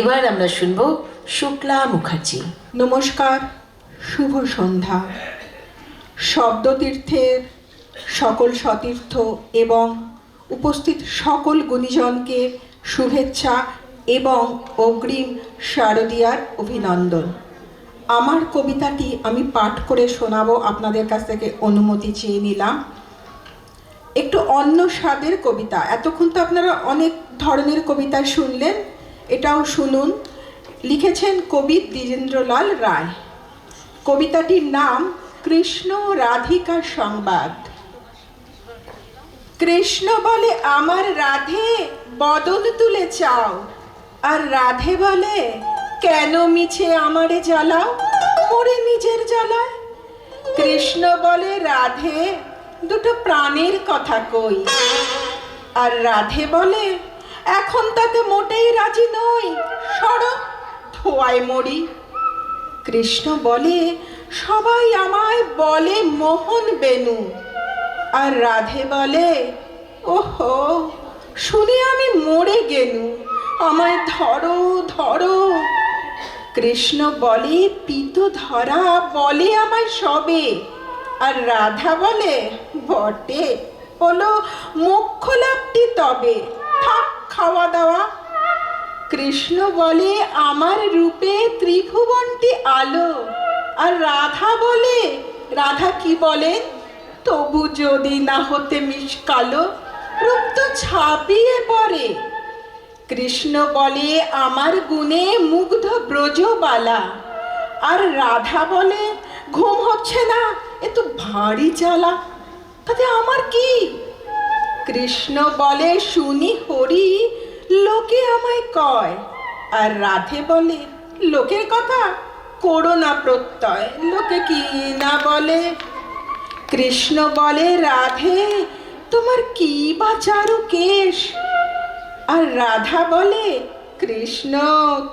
এবার আমরা শুনব শুক্লা মুখার্জি। নমস্কার, শুভ সন্ধ্যা। শব্দতীর্থের সকল সতীর্থ এবং উপস্থিত সকল গুণীজনকে শুভেচ্ছা এবং অগ্রিম শারদীয়ার অভিনন্দন। আমার কবিতাটি আমি পাঠ করে শোনাবো, আপনাদের কাছ থেকে অনুমতি চেয়ে নিলাম। একটু অন্য স্বাদের কবিতা। এতক্ষণ তো আপনারা অনেক ধরনের কবিতা শুনলেন। এটাও শুনুন। লিখেছেন কবি দ্বিজেন্দ্রলাল রায়। কবিতাটির নাম কৃষ্ণ রাধিকা সংবাদ। কৃষ্ণ বলে, আমার রাধে, বদল তুলে চাও। আর রাধে বলে, কেন মিছে আমারে জ্বালাও? মরে নিজের জ্বালায়? কৃষ্ণ বলে, রাধে, দুটো প্রাণের কথা কই। আর রাধে বলে এখন তাতে মোটেই রাজি নই। সর, ধোয়ায় মরি। কৃষ্ণ বলে, সবাই আমায় বলে মোহন বেনু। আর রাধে বলে, ওহো, শুনে আমি মরে গেনু। আমায় ধরো ধরো। কৃষ্ণ বলে, পিত ধরা বলে আমায় সবে। আর রাধা বলে, বটে। হলো মুখ্য লাভটি তবে। থাক খাওয়া দাওয়া কৃষ্ণ বলে, আমার রূপে ত্রিভুবনটি আলো। আর রাধা বলে, রাধা কি বলেন? তবু যদি না হতে মিশকালো রূপ তো ছাপিয়ে পড়ে। কৃষ্ণ বলে, আমার গুণে মুগ্ধ ব্রজবালা। আর রাধা বলে, ঘুম হচ্ছে না, এ তো ভারী জ্বালা, তাতে আমার কি? কৃষ্ণ বলে শুনি হরি, লোকে আমায় কয়। আর রাধে বলে, লোকের কথা? করো না প্রত্যয়, লোকে কি না বলে? কৃষ্ণ বলে, রাধে, তোমার কি বা চারু কেশ? আর রাধা বলে, কৃষ্ণ,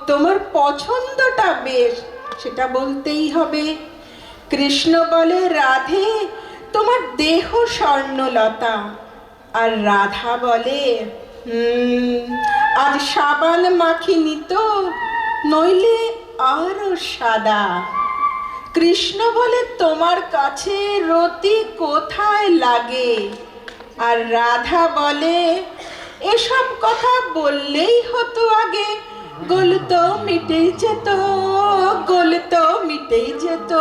তোমার পছন্দটা বেশ, সেটা বলতেই হবে। কৃষ্ণ বলে, রাধে, তোমার দেহ স্বর্ণলতা। আর রাধা বলে "হুম, আজ সাবান মাখিনি তো নইলে আরও সাদা। কৃষ্ণ বলে তোমার কাছে রতি কোথায় লাগে? আর রাধা বলে এসব কথা বললেই হতো আগে। গোল তো মিটেই যেত গোল তো মিটেই যেত।